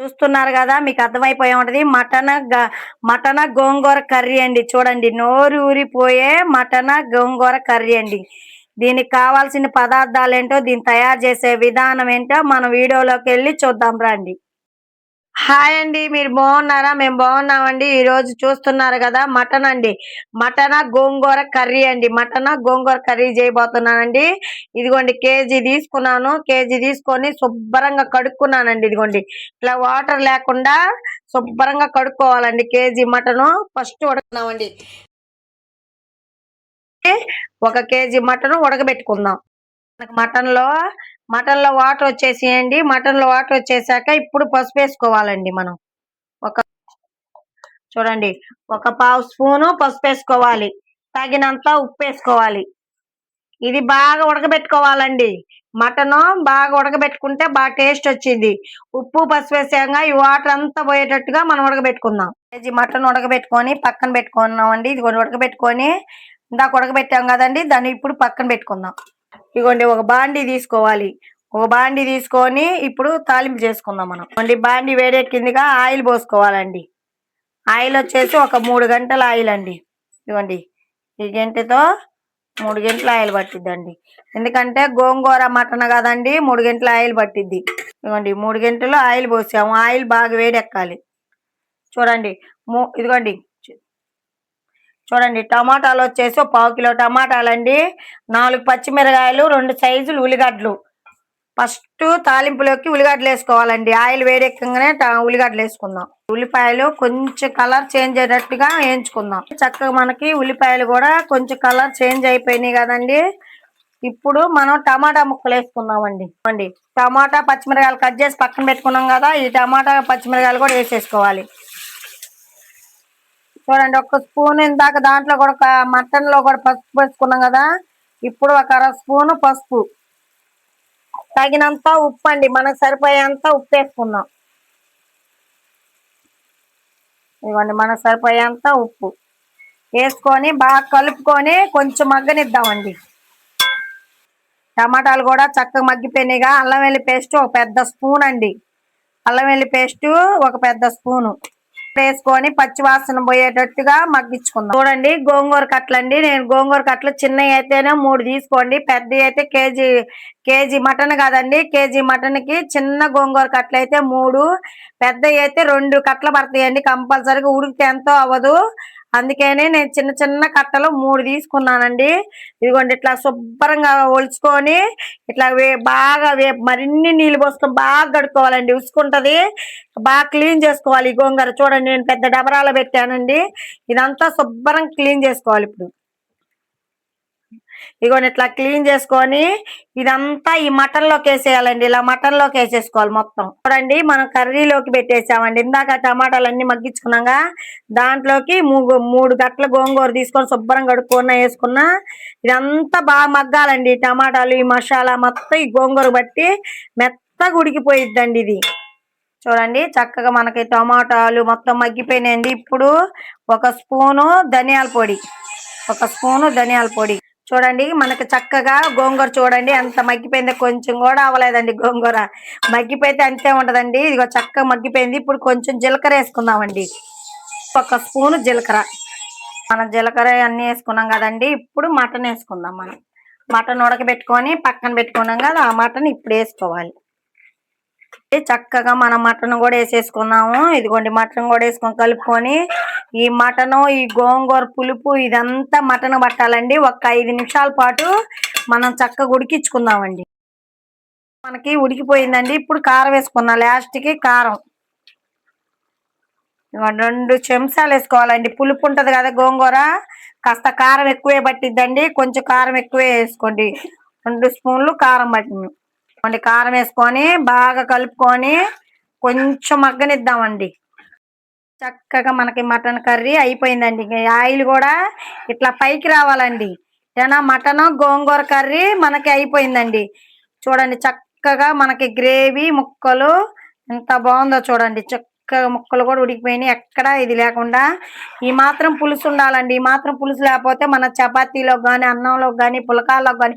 చూస్తున్నారు కదా మీకు అర్థమైపోయి ఉంటది. Mutton mutton mutton gongura curry అండి. చూడండి నోరు ఊరిపోయే మటన్ గోంగూర కర్రీ అండి. దీనికి కావాల్సిన పదార్థాలు ఏంటో దీన్ని తయారు చేసే విధానం ఏంటో మన వీడియోలోకి వెళ్ళి చూద్దాం రండి. హాయ్ అండి మీరు బాగున్నారా? మేము బాగున్నామండి. ఈ రోజు చూస్తున్నారు కదా మటన్ అండి. మటన్ గోంగూర కర్రీ అండి. మటన్ గోంగూర కర్రీ చేయబోతున్నానండి. ఇదిగోండి కేజీ తీసుకున్నాను. కేజీ తీసుకొని శుభ్రంగా కడుక్కున్నానండి. ఇదిగోండి ఇట్లా వాటర్ లేకుండా శుభ్రంగా కడుక్కోవాలండి. కేజీ మటన్ ఫస్ట్ ఉడకనామండి ఒక కేజీ మటన్ ఉడకబెట్టుకుందాం. మనకు మటన్లో మటన్లో వాటర్ వచ్చేసేయండి. మటన్లో వాటర్ వచ్చేసాక ఇప్పుడు పసుపు వేసుకోవాలండి మనం. ఒక చూడండి. ఒక పావు స్పూను పసుపు వేసుకోవాలి. తగినంత ఉప్పు వేసుకోవాలి. ఇది బాగా ఉడకబెట్టుకోవాలండి. మటన్ బాగా ఉడకబెట్టుకుంటే బాగా టేస్ట్ వచ్చింది. ఉప్పు పసుపు వేసాక ఈ వాటర్ అంతా పోయేటట్టుగా మనం ఉడకబెట్టుకుందాం. కేజీ మటన్ ఉడకబెట్టుకొని పక్కన పెట్టుకున్నామండి. ఇది కొన్ని ఉడకబెట్టుకొని ఇందాక ఉడకబెట్టాం కదండి. దాన్ని ఇప్పుడు పక్కన పెట్టుకుందాం. ఇదిగోండి ఒక బాండి తీసుకోవాలి. ఒక బాండి తీసుకొని ఇప్పుడు తాలింపు చేసుకుందాం మనం. ఇదిగోండి బాండి వేడెక్కిందిగా ఆయిల్ పోసుకోవాలండి. ఆయిల్ వచ్చేసి ఒక మూడు గంటల ఆయిల్ అండి ఇదిగోండి ఈ గంటతో మూడు గంటల ఆయిల్ పట్టిద్దండి. ఎందుకంటే గోంగూర మటన్ కదండి మూడు గంటల ఆయిల్ పట్టిద్ది. ఇదిగోండి మూడు గంటలు ఆయిల్ పోసాము. ఆయిల్ బాగా వేడెక్కాలి. చూడండి మూ- ఇదిగోండి చూడండి టమాటాలు వచ్చేసి ఒక పావు కిలో టమాటాలు అండి నాలుగు పచ్చిమిరకాయలు రెండు సైజులు ఉల్లిగడ్డలు. ఫస్ట్ తాలింపులోకి ఉల్లిగడ్డలు వేసుకోవాలండి. ఆయిల్ వేడెక్కగానే ట- ఉల్లిగడ్డలు వేసుకుందాం. ఉల్లిపాయలు కొంచెం కలర్ చేంజ్ అయ్యేటట్టుగా వేయించుకుందాం. చక్కగా మనకి ఉల్లిపాయలు కూడా కొంచెం కలర్ చేంజ్ అయిపోయినాయి కదండి. ఇప్పుడు మనం టమాటా ముక్కలు వేసుకుందామండి. అండి టమాటా పచ్చిమిరకాయలు కట్ చేసి పక్కన పెట్టుకున్నాం కదా ఈ టమాటా పచ్చిమిరకాయలు కూడా వేసేసుకోవాలి. చూడండి ఒక స్పూన్ ఇందాక దాంట్లో కూడా ఒక మటన్లో కూడా పసుపు వేసుకున్నాం కదా. ఇప్పుడు ఒక అర స్పూన్ పసుపు. తగినంత ఉప్పు అండి మనకు సరిపోయేంత ఉప్పు వేసుకున్నాం. ఇవ్వండి మనకు సరిపోయేంత ఉప్పు. వేసుకొని బాగా కలుపుకొని కొంచెం మగ్గనిద్దామండి. టమాటాలు కూడా చక్కగా మగ్గిపోయినాయిగా. అల్లం వెల్లి పేస్ట్ ఒక పెద్ద స్పూన్ అండి. అల్లం వెల్లి పేస్ట్ ఒక పెద్ద స్పూను. వేసుకొని పచ్చి వాసన పోయేటట్టుగా మగ్గించుకుందాం. చూడండి గోంగూర కట్లండి నేను గోంగూర కట్టలు చిన్నవి అయితేనే మూడు తీసుకోండి. పెద్దవి అయితే కేజీ కేజీ మటన్ కాదండి. కేజీ మటన్కి చిన్న గోంగూర కట్టలు అయితే మూడు పెద్దవి అయితే రెండు కట్టలు పడతాయండి. కంపల్సరీగా ఉడికితే ఎంతో అవ్వదు. అందుకనే నేను చిన్న చిన్న కట్టలు మూడు తీసుకున్నానండి. ఇదిగోండి ఇట్లా శుభ్రంగా ఒలుచుకొని ఇట్లా వే బాగా వే మరిన్ని నీళ్ళు పోసుకొని బాగా కడుక్కోవాలండి. ఉసుకుంటది. బాగా క్లీన్ చేసుకోవాలి ఈ గోంగూర. చూడండి నేను పెద్ద డబరాలో పెట్టానండి. ఇదంతా శుభ్రంగా క్లీన్ చేసుకోవాలి ఇప్పుడు. ఇగో ఇట్లా క్లీన్ చేసుకొని ఇదంతా ఈ మటన్లోకి వేసేయాలండి. ఇలా మటన్లోకి వేసేసుకోవాలి మొత్తం. చూడండి మనం కర్రీలోకి పెట్టేసామండి. ఇందాక టమాటాలు అన్ని మగ్గించుకున్నాగా దాంట్లోకి మూడు మూడు గట్ల గోంగూర తీసుకొని శుభ్రం కడుక్కున్న వేసుకున్నా ఇదంతా బాగా మగ్గాలండి. ఈ టమాటాలు ఈ మసాలా మొత్తం ఈ గోంగూర బట్టి మెత్తగా ఉడికిపోయిద్దండి ఇది. చూడండి చక్కగా మనకి టమాటాలు మొత్తం మగ్గిపోయినాయండి. ఇప్పుడు ఒక స్పూను ధనియాల పొడి. ఒక స్పూను ధనియాల పొడి. చూడండి మనకి చక్కగా గోంగూర చూడండి ఎంత మగ్గిపోయిందో కొంచెం కూడా అవ్వలేదండి గోంగూర. మగ్గిపోతే అంతే ఉంటదండి. ఇదిగో చక్కగా మగ్గిపోయింది. ఇప్పుడు కొంచెం జీలకర్ర వేసుకుందామండి. ఒక స్పూను జీలకర్ర. మనం జీలకర్ర అన్ని వేసుకున్నాం కదండి. ఇప్పుడు మటన్ వేసుకుందాం మనం. మటన్ ఉడకబెట్టుకొని పక్కన పెట్టుకున్నాం కదా ఆ మటన్ ఇప్పుడు వేసుకోవాలి. చక్కగా మనం మటన్ కూడా వేసేసుకున్నాము. ఇదిగోండి మటన్ కూడా వేసుకొని కలుపుకొని ఈ మటను ఈ గోంగూర పులుపు ఇదంతా మటన్ పట్టాలండి. ఒక ఐదు నిమిషాల పాటు మనం చక్కగా ఉడికించుకుందామండి. మనకి ఉడికిపోయిందండి. ఇప్పుడు కారం వేసుకున్నాం లాస్ట్కి కారం రెండు చెంచాలు వేసుకోవాలండి. పులుపు ఉంటుంది కదా గోంగూర కాస్త కారం ఎక్కువే పట్టిద్దండి. కొంచెం కారం ఎక్కువే వేసుకోండి. రెండు స్పూన్లు కారం పట్టింది. మళ్ళీ కారం వేసుకొని బాగా కలుపుకొని కొంచెం మగ్గనిద్దామండి. చక్కగా మనకి మటన్ కర్రీ అయిపోయిందండి. ఆయిల్ కూడా ఇట్లా పైకి రావాలండి. ఏనా మటన్ గోంగూర కర్రీ మనకి అయిపోయిందండి. చూడండి చక్కగా మనకి గ్రేవీ ముక్కలు ఎంత బాగుందో చూడండి. చక్క ముక్కలు కూడా ఉడికిపోయినాయి. ఎక్కడ ఇది లేకుండా ఈ మాత్రం పులుసు ఉండాలండి. ఈ మాత్రం పులుసు లేకపోతే మన చపాతీలో కానీ అన్నంలో కానీ పులకాల్లో కానీ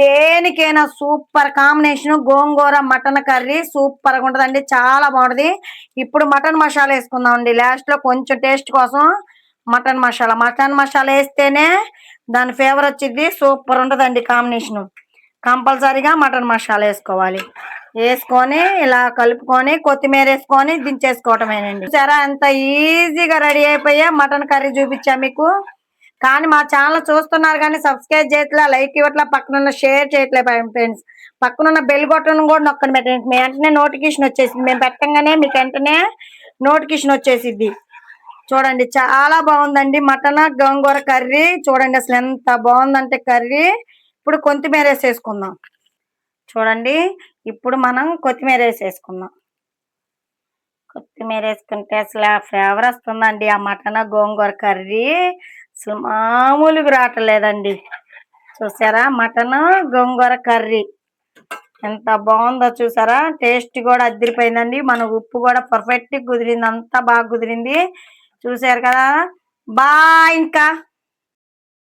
దేనికైనా super combination gongura mutton curry super ఉంటుందండి. ఉంటదండి చాలా బాగుంటది. ఇప్పుడు మటన్ మసాలా వేసుకుందాం అండి లాస్ట్లో కొంచెం టేస్ట్ కోసం మటన్ మసాలా. మటన్ మసాలా వేస్తేనే దాని ఫేవర్ వచ్చింది సూపర్ ఉంటుందండి కాంబినేషన్. కంపల్సరీగా మటన్ మసాలా వేసుకోవాలి. వేసుకొని ఇలా కలుపుకొని కొత్తిమీర వేసుకొని దించేసుకోవటమేనండి. సరే ఎంత ఈజీగా రెడీ అయిపోయా. మటన్ కర్రీ చూపించా మీకు. కానీ మా ఛానల్ చూస్తున్నారు కానీ సబ్స్క్రైబ్ చేయట్లే లైక్ ఇవ్వట్లే పక్కనున్న షేర్ చేయట్లే ఫ్రెండ్స్. పక్కన ఉన్న బెల్ బటన్ కూడా నొక్కని పెట్టండి. మీ వెంటనే నోటిఫికేషన్ వచ్చేసింది. మేము పెట్టంగానే మీకు వెంటనే నోటిఫికేషన్ వచ్చేసిద్ది. చూడండి చాలా బాగుందండి. Mutton gongura curry. చూడండి అసలు ఎంత బాగుందంటే కర్రీ. ఇప్పుడు కొత్తిమీర వేసేసుకుందాం. చూడండి ఇప్పుడు మనం కొత్తిమీర వేసేసుకుందాం. కొత్తిమీర వేసుకుంటే అసలు ఆ ఫ్లేవర్ వస్తుందండి. ఆ మటన్ గోంగూర కర్రీ అసలు మామూలుగా రావట్లేదండి. చూసారా? Mutton gongura curry. ఎంత బాగుందో చూసారా? టేస్ట్ కూడా అదిరిపోయిందండి. మన ఉప్పు కూడా పర్ఫెక్ట్గా కుదిరింది. అంతా బాగా కుదిరింది. చూసారు కదా? బా ఇంకా.